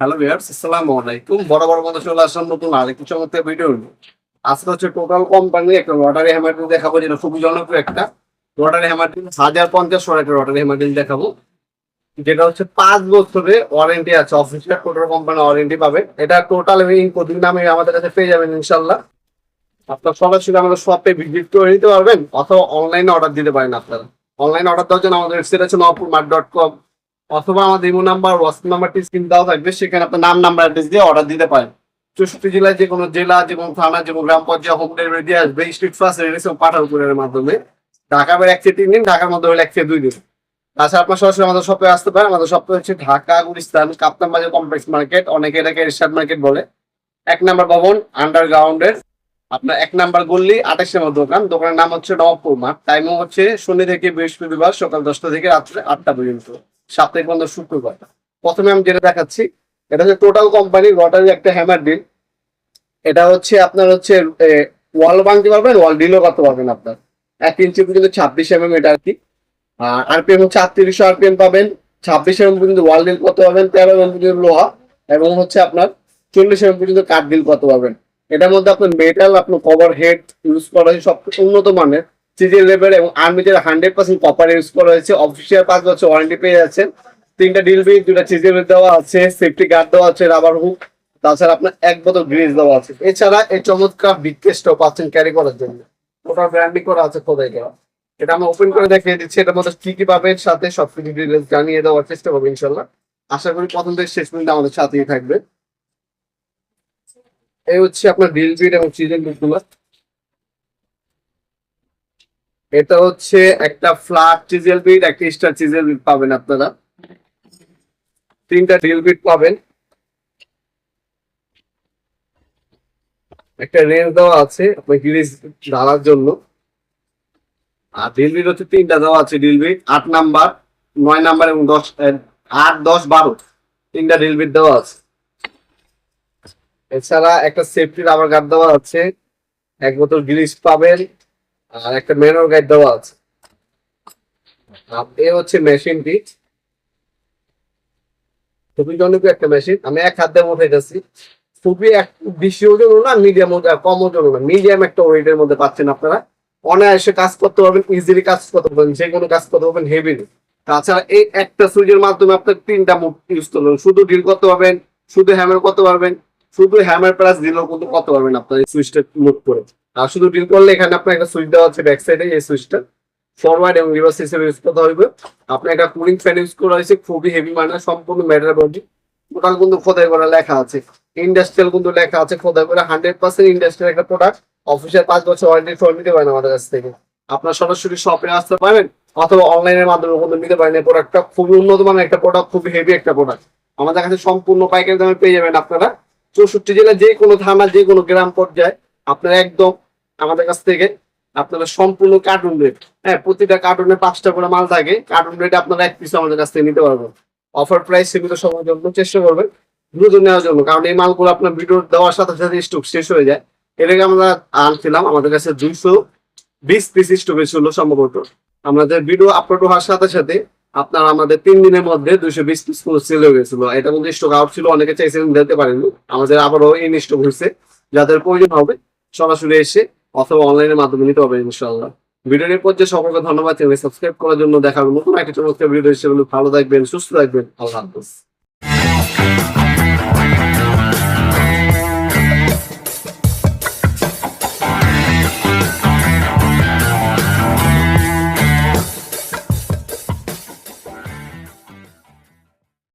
Hello viewers আসসালামু আলাইকুম বড় বড় মতো চলে আসলাম নতুন আরেকটি চমৎকার ভিডিও। আজকে হচ্ছে টোটাল কোম্পানি একটা রটারি হ্যামার দেখাবো, যেটা খুবই জনপ্রিয় একটা। রটারি হ্যামার হাজার পঞ্চাশ একটা রটারি হ্যামার দেখাবো। যেটা হচ্ছে পাঁচ বছরের ওয়ারেন্টি আছে অফিসিয়াল টোটাল কোম্পানি ওয়ারেন্টি পাবে। এটা টোটাল ইনকোদিন নামে আমাদের কাছে পেয়ে যাবেন ইনশাল্লাহ আপনার সরাসরি আমাদের শপে ভিজিট করে নিতে পারবেন, অথবা অনলাইনে অর্ডার দিতে পারেন আপনারা। অনলাইনে অর্ডার দেওয়ার জন্য আমাদের ওয়েবসাইট আছে নপুর মার্ট ডট কম। অথবা আমাদের ইমো নাম্বার, হোয়াটসঅ্যাপ নাম্বারটি স্ক্রিন দেওয়া থাকবে। সেখানে আপনার নাম, নাম্বার, অ্যাড্রেস দিয়ে অর্ডার দিতে পারেন। চৌষট্টি জেলায় যে কোনো জেলা, যে কোনো থানা, যে কোনো গ্রাম পর্যায়ে হোম ডেলিভারি দিয়ে আসবে। স্ট্রিট ফাস্ট রেডিস পাঠাও কুরিয়ারের মাধ্যমে। ঢাকা বের একশো তিন দিন, ঢাকার মধ্যে হলে একশো দুই দিন। তাছাড়া আপনার সরাসরি আমাদের শপে আসতে পারেন। আমাদের শপে হচ্ছে ঢাকা, গুলিস্তান, কাপ্তান বাজার কমপ্লেক্স মার্কেট অনেকে এটাকে এরশাদ মার্কেট বলে। এক নাম্বার ভবন আন্ডারগ্রাউন্ডের আপনার এক নাম্বার গল্লি আঠাশ নম্বর দোকান। দোকানের নাম হচ্ছে নবপুর মাঠ। টাইমিং হচ্ছে শনি থেকে বৃহস্পতিবার সকাল দশটা থেকে রাত্রে আটটা পর্যন্ত। সাপ্তাহিক বন্ধ শুক্রবার। প্রথমে আমি যেটা দেখাচ্ছি, এটা হচ্ছে টোটাল কোম্পানি রটারি একটা হ্যামার ডিল এটা হচ্ছে আপনার হচ্ছে ওয়াল ভাঙতে পারবেন ওয়াল ডিলও করতে পারবেন আপনার। এক ইঞ্চি পর্যন্ত ছাব্বিশ এমএম এটা আর কি। আর আরপিএম হচ্ছে আটত্রিশশো আরপিএম পাবেন, ছাব্বিশ এমএম পর্যন্ত ওয়াল ডিল করতে পারবেন, তেরো এমএম পর্যন্ত লোহা, এবং হচ্ছে আপনার চল্লিশ এমএম পর্যন্ত কাঠ ডিল করতে পারবেন। এটার মধ্যে আপনার মেটাল আপনার কভার হেড ইউজ করা সবচেয়ে উন্নত মানের। সিজিএল লেভেল এবং আর্মিদের হান্ড্রেড পার্সেন্ট কপার ইউজ করা হয়েছে। অফিসিয়াল পাঁচ বছর ওয়ারেন্টি পেয়ে যাচ্ছেন। তিনটা ডিল বি দুটা সিজিএল দেওয়া আছে সেফটি গার্ড দেওয়া আছে রাবার হুক তাছাড়া আপনার এক বোতল গ্রিজ দেওয়া আছে। এছাড়া এই চমৎকার বিকেসটাও পাচ্ছেন ক্যারি করার জন্য। ওটা ব্র্যান্ডিং করা আছে খোদাই করা। এটা আমরা ওপেন করে দেখিয়ে দিচ্ছি। এটার মধ্যে কি কি পাবেন, সাথে সবকিছু ডিটেলস জানিয়ে দেওয়ার চেষ্টা করব ইনশাল্লাহ আশা করি প্রথম থেকে শেষ পর্যন্ত আমাদের সাথেই থাকবে এই হচ্ছে আপনার ড্রিল বিট এবং সিজন বিটগুলো এটা হচ্ছে একটা ফ্ল্যাট চিজেল বিট একটা স্টার চিজেল বিট পাবেন আপনারা। তিনটা ড্রিল বিট পাবেন। একটা রেঞ্জ দেওয়া আছে আপনার গিরিজ ঢালার জন্য। আর ড্রিল বিট হচ্ছে তিনটা দেওয়া আছে ড্রিল বিট আট নাম্বার, নয় নাম্বার এবং দশ আট, দশ, বারো। তিনটা ড্রিল বিট দেওয়া আছে। এছাড়া একটা সেফটি রাবার গার্ড দেওয়া আছে। এক বোতল গ্রিস পাবেন। আর একটা ম্যানুয়াল গাইড দেওয়া আছে। এ হচ্ছে মেশিনটি খুবই জনপ্রিয় একটা মেশিন আমি এক হাত যাচ্ছি খুবই এক বেশি ওজন না মিডিয়াম কম ওজন না। মিডিয়াম একটা ওয়েটের মধ্যে পাচ্ছেন আপনারা। অনায়াসে কাজ করতে পারবেন ইজিলি কাজ করতে পারবেন যে কোনো কাজ করতে পারবেন হেভি তাছাড়া এই একটা সুইচের মাধ্যমে আপনার তিনটা মুভ ইউজ করতে পারবেন। শুধু ডিল করতে পারবেন, শুধু হ্যামার করতে পারবেন, শুধু হ্যামার প্লাস দিলেও কিন্তু করতে পারবেন আপনার এই সুইচটা মুভ করে। শুধু ডিল করলে এখানে আপনার একটা সুইচ দেওয়া আছে ব্যাক সাইডে এই সুইচটা ফরওয়ার্ড এবং রিভার্স হিসেবে ইউজ করতে হবে। আপনার একটা কুলিং ফ্যান ইউজ করা হয়েছে, খুবই হেভি মানে সম্পূর্ণ ম্যাটার বডি টোটাল কিন্তু খোদাই করা লেখা আছে। ইন্ডাস্ট্রিয়াল কিন্তু লেখা আছে খোদাই করে হান্ড্রেড পার্সেন্ট ইন্ডাস্ট্রিয়াল একটা প্রোডাক্ট অফিসিয়াল পাঁচ বছর ওয়ারেন্টি ফোন নিতে পারেন আমাদের কাছ থেকে। আপনার সরাসরি শপে আসতে পারেন অথবা অনলাইনের মাধ্যমে কিন্তু নিতে পারেন এই প্রোডাক্টটা খুবই উন্নত মানের একটা প্রোডাক্ট খুবই হেভি একটা প্রোডাক্ট আমাদের কাছে সম্পূর্ণ পাইকারি দামে পেয়ে যাবেন আপনারা। চৌষট্টি জেলার যে কোনো থানা যে কোনো গ্রাম পর্যায়ে আপনারা একদম আমাদের কাছ থেকে আপনারা সম্পূর্ণ কার্টুন রেট হ্যাঁ প্রতিটা কার্টুনে পাঁচটা করে মাল থাকে। কার্টুন রেট আপনারা এক পিস আমাদের কাছ থেকে নিতে পারবেন। অফার প্রাইস সেগুলো সবার জন্য চেষ্টা করবেন। দ্রুত নেওয়ার জন্য, কারণ এই মালগুলো আপনার ভিডিও দেওয়ার সাথে সাথে স্টক শেষ হয়ে যায়। এটাকে আমরা আনছিলাম, আমাদের কাছে দুইশো বিশ পিস স্টকে ছিল সম্ভবত। আমাদের ভিডিও আপলোড হওয়ার সাথে সাথে আপনার আমাদের তিন দিনের মধ্যে দুইশো বিশ পিস পুরো সেল হয়ে গেছিল। এটা মধ্যে স্টক আউট ছিল, অনেকে চাইছিলেন দিতে পারেননি। আমাদের আবারও ইন স্টক হয়েছে। যাদের প্রয়োজন হবে সরাসরি এসে অথবা অনলাইনের মাধ্যমে নিতে হবে ইনশাল্লাহ ভিডিওর এই পর্যায়ে সকলকে ধন্যবাদ চ্যানেল সাবস্ক্রাইব করার জন্য দেখাবো নতুন একটা চমৎকার ভিডিও হিসেবে। ভালো থাকবেন, সুস্থ থাকবেন। আল্লাহ হাফিজ।